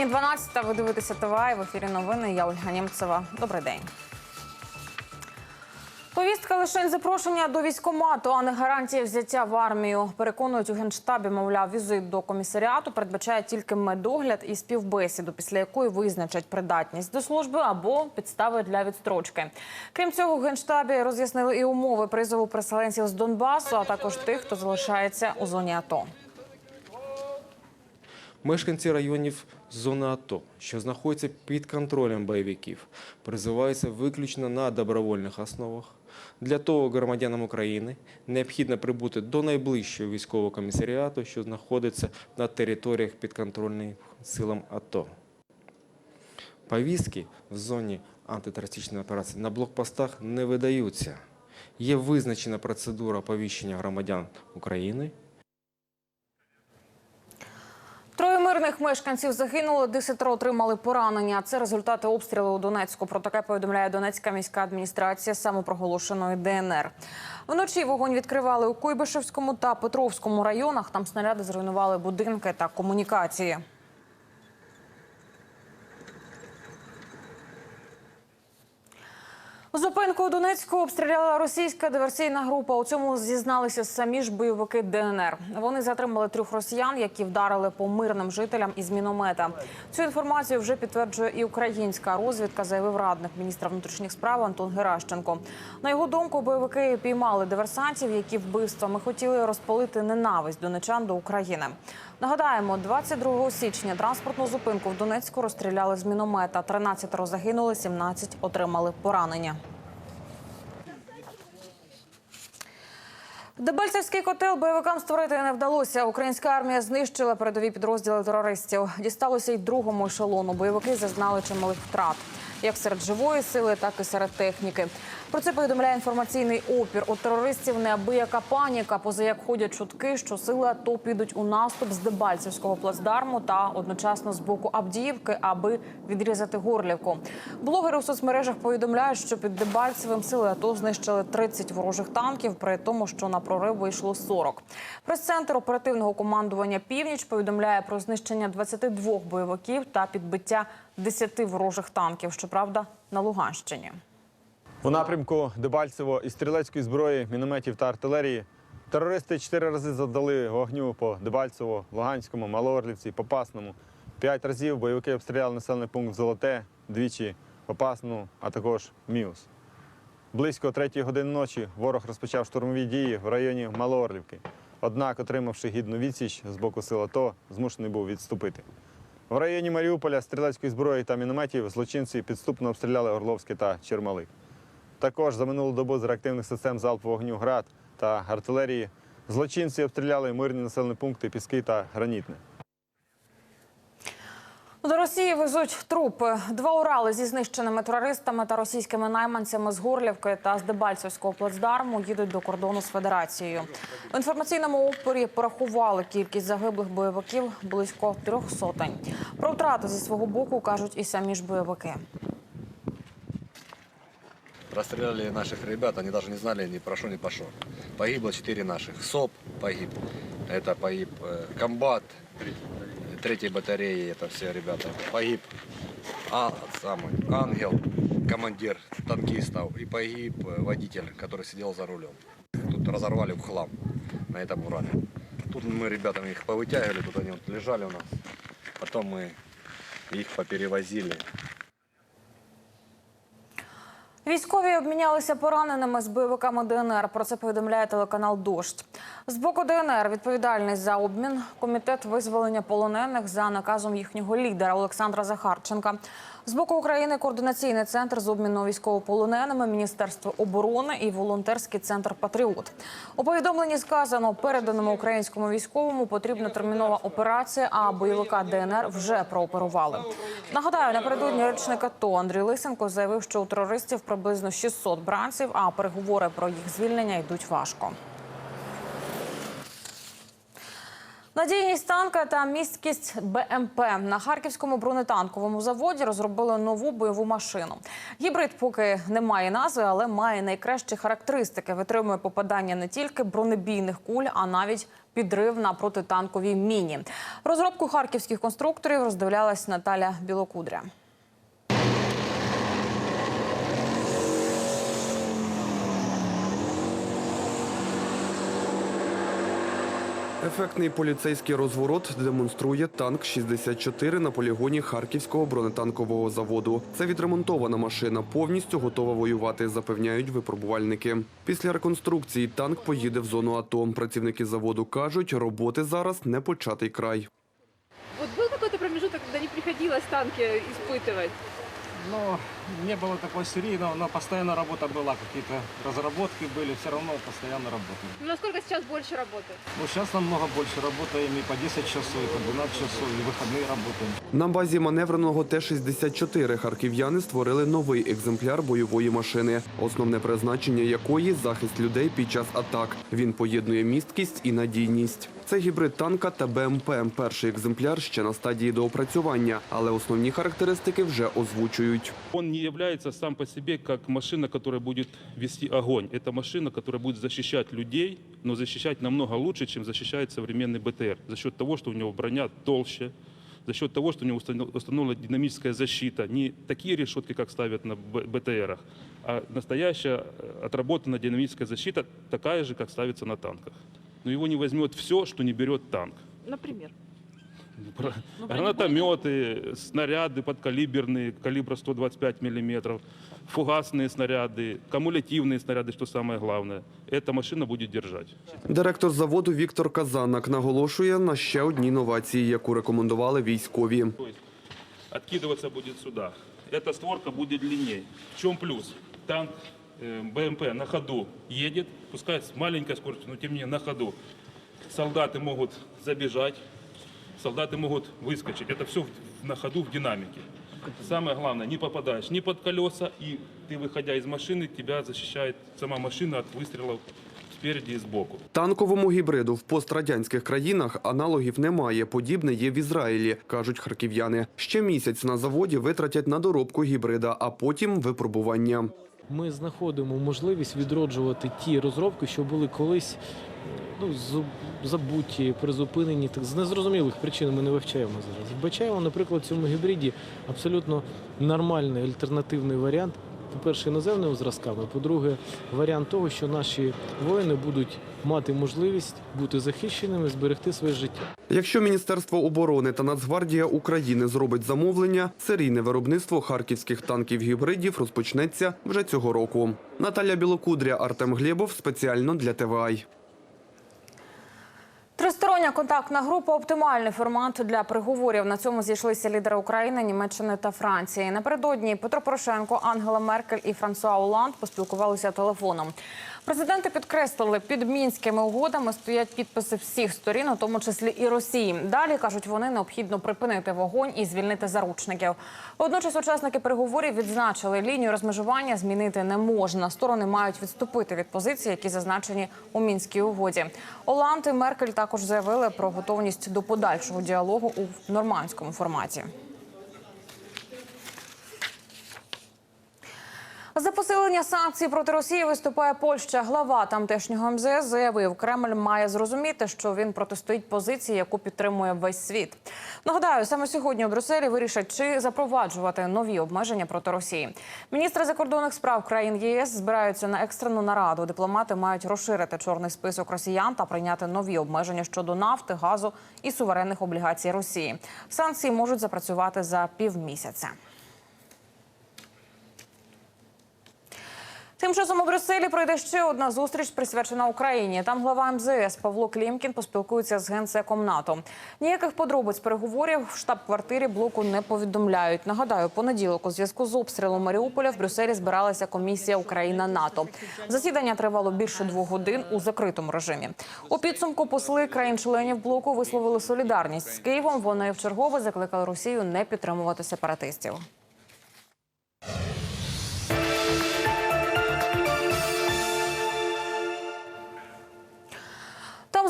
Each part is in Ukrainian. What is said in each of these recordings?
Нині 12 Ви дивитеся ТВА в ефірі новини. Я Ольга Німцева. Добрий день. Повістка лише запрошення до військомату, а не гарантія взяття в армію. Переконують у генштабі, мовляв, візит до комісаріату передбачає тільки медогляд і співбесіду, після якої визначать придатність до служби або підстави для відстрочки. Крім цього, в генштабі роз'яснили і умови призову переселенців з Донбасу, а також тих, хто залишається у зоні АТО. Мешканці районів зони АТО, що знаходяться під контролем бойовиків, призиваються виключно на добровольних основах. Для того громадянам України необхідно прибути до найближчого військового комісаріату, що знаходиться на територіях підконтрольних силам АТО. Повістки в зоні антитерористичної операції на блокпостах не видаються. Є визначена процедура оповіщення громадян України Троє мешканців загинуло, десятеро отримали поранення. Це результати обстрілу у Донецьку. Про таке повідомляє Донецька міська адміністрація самопроголошеної ДНР. Вночі вогонь відкривали у Куйбишевському та Петровському районах. Там снаряди зруйнували будинки та комунікації. Зупинку у Донецьку обстріляла російська диверсійна група. У цьому зізналися самі ж бойовики ДНР. Вони затримали трьох росіян, які вдарили по мирним жителям із міномета. Цю інформацію вже підтверджує і українська розвідка, заявив радник міністра внутрішніх справ Антон Геращенко. На його думку, бойовики піймали диверсантів, які вбивствами хотіли розпалити ненависть донечан до України. Нагадаємо, 22 січня транспортну зупинку в Донецьку розстріляли з міномета. 13 загинули, 17 отримали поранення. Дебальцевський котел бойовикам створити не вдалося. Українська армія знищила передові підрозділи терористів. Дісталося й другому ешелону. Бойовики зазнали чималих втрат, як серед живої сили, так і серед техніки. Про це повідомляє інформаційний опір. У терористів неабияка паніка, поза як ходять чутки, що сили АТО підуть у наступ з Дебальцевського плацдарму та одночасно з боку Авдіївки, аби відрізати Горлівку. Блогери у соцмережах повідомляють, що під Дебальцевим сили АТО знищили 30 ворожих танків, при тому, що на прорив вийшло 40. Прес-центр оперативного командування Північ повідомляє про знищення 22 бойовиків та підбиття 10 ворожих танків. Щоправда, на Луганщині. У напрямку Дебальцево із стрілецької зброї, мінометів та артилерії терористи чотири рази завдали вогню по Дебальцево, Луганському, Малоорлівці, Попасному. П'ять разів бойовики обстріляли населений пункт Золоте, двічі Попасну, а також Міус. Близько третьої години ночі ворог розпочав штурмові дії в районі Малоорлівки. Однак, отримавши гідну відсіч з боку сил АТО, змушений був відступити. В районі Маріуполя стрілецької зброї та мінометів злочинці підступно обстріляли Орловське та Чермалик. Також за минулу добу з реактивних систем залпового вогню ГРАД та артилерії злочинці обстріляли мирні населені пункти Піски та Гранітне. До Росії везуть трупи. Два Урали зі знищеними терористами та російськими найманцями з Горлівки та з Дебальцевського плацдарму їдуть до кордону з Федерацією. В інформаційному опорі порахували кількість загиблих бойовиків близько трьох сотень. Про втрати зі свого боку кажуть і самі ж бойовики. Расстреляли наших ребят, они даже не знали ни про что, ни по что. Погибло четыре наших. СОП погиб, это погиб э, комбат, третьей батареи, это все ребята. Погиб а, самый, ангел, командир танкистов. И погиб э, водитель, который сидел за рулем. Тут разорвали в хлам на этом Урале. Тут мы ребятам их повытягивали, тут они вот лежали у нас. Потом мы их поперевозили. Військові обмінялися пораненими з бойовиками ДНР. Про це повідомляє телеканал Дождь. З боку ДНР відповідальність за обмін комітет визволення полонених за наказом їхнього лідера Олександра Захарченка. З боку України координаційний центр з обміну військовополоненими, Міністерство оборони і волонтерський центр Патріот. У повідомленні сказано, переданому українському військовому потрібна термінова операція, а бойовика ДНР вже прооперували. Нагадаю, напередодні речник АТО Андрій Лисенко заявив, що у терористів приблизно 600 бранців, а переговори про їх звільнення йдуть важко. Надійність танка та місткість БМП на харківському бронетанковому заводі розробили нову бойову машину. Гібрид поки не має назви, але має найкращі характеристики. Витримує попадання не тільки бронебійних куль, а навіть підрив на протитанковій міні. Розробку харківських конструкторів роздивлялась Наталя Білокудря. Ефектний поліцейський розворот демонструє танк 64 на полігоні Харківського бронетанкового заводу. Це відремонтована машина, повністю готова воювати, запевняють випробувальники. Після реконструкції танк поїде в зону АТО. Працівники заводу кажуть, роботи зараз не початий край. Вот был какой-то промежуток, когда не приходилось танки испытывать? Но не было такой серийного, но постоянно работа была, какие-то разработки были, все равно постоянно работали. Ну, насколько сейчас больше работы? Ну, сейчас намного больше работаем, и по 10 часов, и по 12 часов, и выходные работаем. На базі маневреного Т-64 харків'яни створили новий екземпляр бойової машини, основне призначення якої захист людей під час атак. Він поєднує місткість і надійність. Це гібрид танка та БМП. Перший екземпляр ще на стадії доопрацювання, але основні характеристики вже озвучують. Он не Является сам по себе как машина, которая будет вести огонь. Это машина, которая будет защищать людей, но защищать намного лучше, чем защищает современный БТР. За счет того, что у него броня толще, за счет того, что у него установ- установлена динамическая защита. Не такие решетки, как ставят на БТРах, а настоящая э, отработанная динамическая защита, такая же, как ставится на танках. Но его не возьмет все, что не берет танк. Например. Про- Гранатометы, снаряды подкалиберные, калибра 125 миллиметров, фугасные снаряды, кумулятивные снаряды, что самое главное. Эта машина будет держать. Директор заводу Віктор Казанак наголошує на ще одній новації, яку рекомендували військові. То есть откидываться будет сюда. Эта створка будет длиннее. В чем плюс? Танк э, БМП на ходу едет, пускай с маленькой скоростью, но тем не менее на ходу. Солдаты могут забежать, солдаты могут выскочить. Это все на ходу в динамике. Самое главное, не попадаешь ни под колеса, и ты, выходя из машины, тебя защищает сама машина от выстрелов спереди и сбоку. Танковому гібриду в пострадянських країнах аналогів немає. Подібне є в Ізраїлі, кажуть харків'яни. Ще місяць на заводі витратять на доробку гібрида, а потім випробування. ми знаходимо можливість відроджувати ті розробки, що були колись ну, забуті, призупинені. Так, з незрозумілих причин ми не вивчаємо зараз. Вбачаємо, наприклад, в цьому гібриді абсолютно нормальний альтернативний варіант. По-перше, іноземними зразками, по-друге, варіант того, що наші воїни будуть мати можливість бути захищеними, зберегти своє життя. Якщо Міністерство оборони та Нацгвардія України зробить замовлення, серійне виробництво харківських танків гібридів розпочнеться вже цього року. Наталя Білокудря, Артем Глєбов спеціально для ТВАЙ. Тристороння контактна група оптимальний формат для переговорів. На цьому зійшлися лідери України, Німеччини та Франції. Напередодні Петро Порошенко, Ангела Меркель і Франсуа Оланд поспілкувалися телефоном. Президенти підкреслили, під мінськими угодами стоять підписи всіх сторін, у тому числі і Росії. Далі кажуть, вони необхідно припинити вогонь і звільнити заручників. Водночас учасники переговорів відзначили, лінію розмежування змінити не можна. Сторони мають відступити від позицій, які зазначені у мінській угоді. Оланд і Меркель також заявили про готовність до подальшого діалогу у нормандському форматі. За посилення санкцій проти Росії виступає Польща. Глава тамтешнього МЗС заявив, Кремль має зрозуміти, що він протистоїть позиції, яку підтримує весь світ. Нагадаю, саме сьогодні у Брюсселі вирішать, чи запроваджувати нові обмеження проти Росії. Міністри закордонних справ країн ЄС збираються на екстрену нараду. Дипломати мають розширити чорний список росіян та прийняти нові обмеження щодо нафти, газу і суверенних облігацій Росії. Санкції можуть запрацювати за півмісяця. Тим часом у Брюсселі пройде ще одна зустріч, присвячена Україні. Там глава МЗС Павло Клімкін поспілкується з генсеком НАТО. Ніяких подробиць переговорів в штаб-квартирі блоку не повідомляють. Нагадаю, понеділок у зв'язку з обстрілом Маріуполя в Брюсселі збиралася комісія Україна НАТО. Засідання тривало більше двох годин у закритому режимі. У підсумку посли країн-членів блоку висловили солідарність з Києвом. Вони вчергове закликали Росію не підтримувати сепаратистів.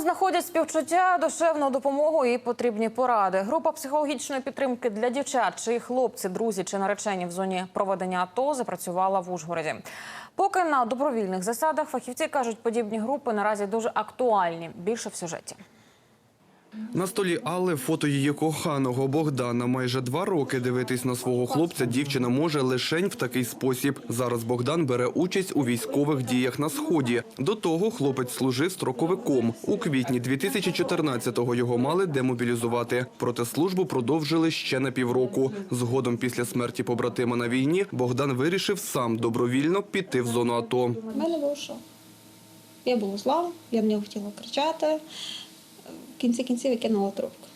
Знаходять співчуття, душевну допомогу і потрібні поради. Група психологічної підтримки для дівчат, чиї хлопці, друзі чи наречені в зоні проведення АТО запрацювала в Ужгороді. Поки на добровільних засадах фахівці кажуть, подібні групи наразі дуже актуальні. Більше в сюжеті. На столі Алли фото її коханого Богдана. Майже два роки дивитись на свого хлопця дівчина може лишень в такий спосіб. Зараз Богдан бере участь у військових діях на сході. До того хлопець служив строковиком. У квітні 2014-го його мали демобілізувати. Проте службу продовжили ще на півроку. Згодом після смерті побратима на війні Богдан вирішив сам добровільно піти в зону АТО. У мене був шок. Я була зла, я в нього хотіла кричати. Кінці кінців я кинула трубку.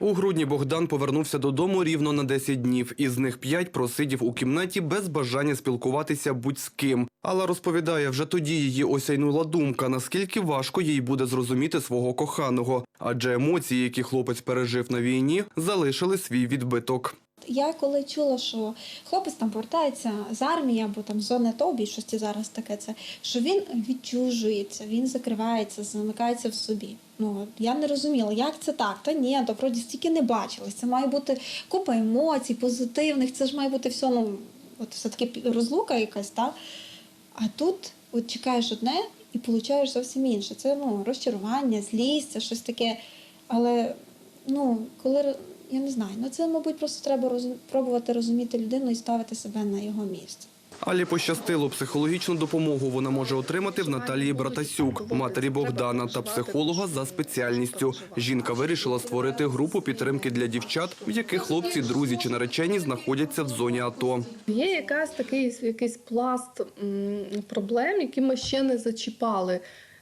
У грудні Богдан повернувся додому рівно на 10 днів. Із них 5 просидів у кімнаті без бажання спілкуватися будь з ким. Алла розповідає, вже тоді її осяйнула думка, наскільки важко їй буде зрозуміти свого коханого. Адже емоції, які хлопець пережив на війні, залишили свій відбиток. Я коли чула, що хлопець там повертається з армії або там з зони АТО, в зараз таке це, що він відчужується, він закривається, замикається в собі. Ну я не розуміла, як це так. Та ні, то вроді стільки не бачилось. Це має бути купа емоцій, позитивних. Це ж має бути все, ну от все таки розлука якась, так? А тут от чекаєш одне і получаєш зовсім інше. Це ну розчарування, злість, це щось таке. Але ну, коли я не знаю, ну це, мабуть, просто треба розум... пробувати розуміти людину і ставити себе на його місце. Алі пощастило психологічну допомогу вона може отримати в Наталії Братасюк, матері Богдана та психолога за спеціальністю. Жінка вирішила створити групу підтримки для дівчат, в яких хлопці, друзі чи наречені знаходяться в зоні АТО. Є якась такий якийсь пласт проблем, які ми ще не зачіпали.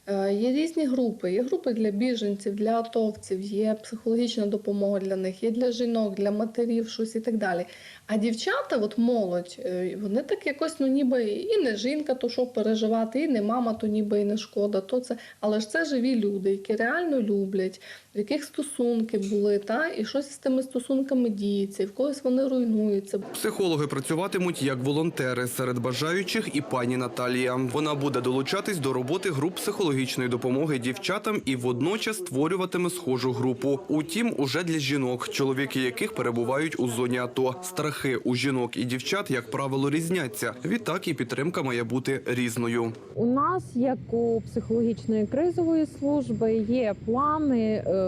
Е, Є різні групи. Є групи для біженців, для атовців, є психологічна допомога для них, є для жінок, для матерів, щось і так далі. А дівчата, от молодь, е, вони так якось, ну ніби і не жінка, то що переживати, і не мама, то ніби і не шкода. То це, але ж це живі люди, які реально люблять, в яких стосунки були, та і щось з тими стосунками діється, і в когось вони руйнуються. Психологи працюватимуть як волонтери серед бажаючих і пані Наталія. Вона буде долучатись до роботи груп психологічної допомоги дівчатам і водночас створюватиме схожу групу. Утім, уже для жінок, чоловіки яких перебувають у зоні АТО. Страхи у жінок і дівчат, як правило, різняться. Відтак і підтримка має бути різною. У нас, як у психологічної кризової служби, є плани е,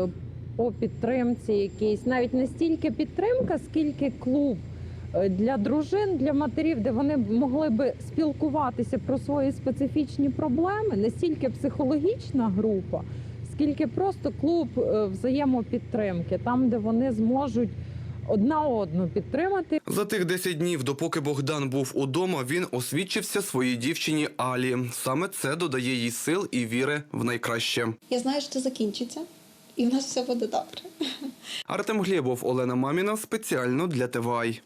по підтримці, якісь навіть не стільки підтримка, скільки клуб е, для дружин, для матерів, де вони могли би спілкуватися про свої специфічні проблеми, не стільки психологічна група, скільки просто клуб е, взаємопідтримки, там, де вони зможуть одна одну підтримати. За тих 10 днів, допоки Богдан був удома, він освідчився своїй дівчині Алі. Саме це додає їй сил і віри в найкраще. Я знаю, що це закінчиться, і в нас все буде добре. Артем Глєбов, Олена Маміна спеціально для ТВАЙ.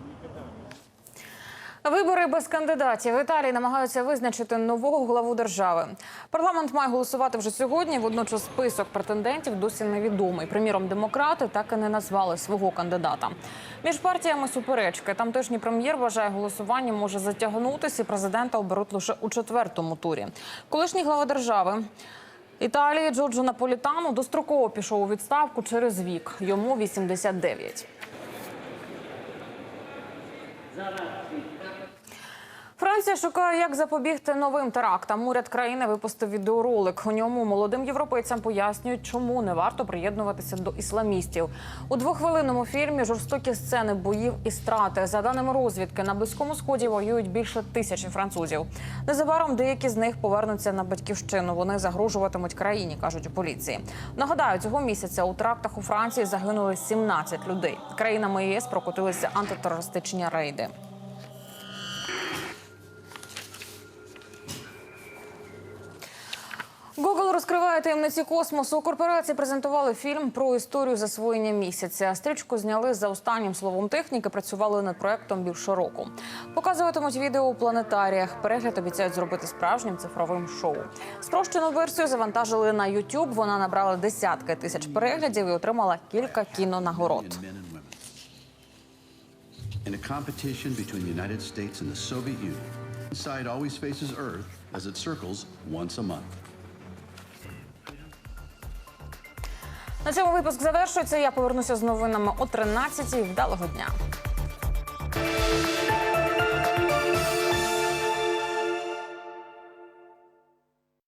Вибори без кандидатів. В Італії намагаються визначити нового главу держави. Парламент має голосувати вже сьогодні. Водночас список претендентів досі невідомий. Приміром, демократи так і не назвали свого кандидата. Між партіями суперечки. Тамтешній прем'єр вважає, голосування може затягнутися. і Президента оберуть лише у четвертому турі. Колишній глава держави. Італії Джорджо Наполітану достроково пішов у відставку через вік. Йому 89. Франція шукає, як запобігти новим терактам. Уряд країни випустив відеоролик. У ньому молодим європейцям пояснюють, чому не варто приєднуватися до ісламістів. У двохвилинному фільмі жорстокі сцени боїв і страти. За даними розвідки, на близькому сході воюють більше тисячі французів. Незабаром деякі з них повернуться на батьківщину. Вони загрожуватимуть країні, кажуть у поліції. Нагадаю, цього місяця у трактах у Франції загинули 17 людей. Країнами ЄС прокотилися антитерористичні рейди. Розкриває таємниці космосу. Корпорації презентували фільм про історію засвоєння місяця. Стрічку зняли за останнім словом техніки. Працювали над проектом більше року. Показуватимуть відео у планетаріях. Перегляд обіцяють зробити справжнім цифровим шоу. Спрощену версію завантажили на YouTube. Вона набрала десятки тисяч переглядів і отримала кілька кінонагород. in a competition between the United States and the Soviet Union. Side always faces Earth as it circles once a month. На цьому випуск завершується. Я повернуся з новинами о 13-й. Вдалого дня.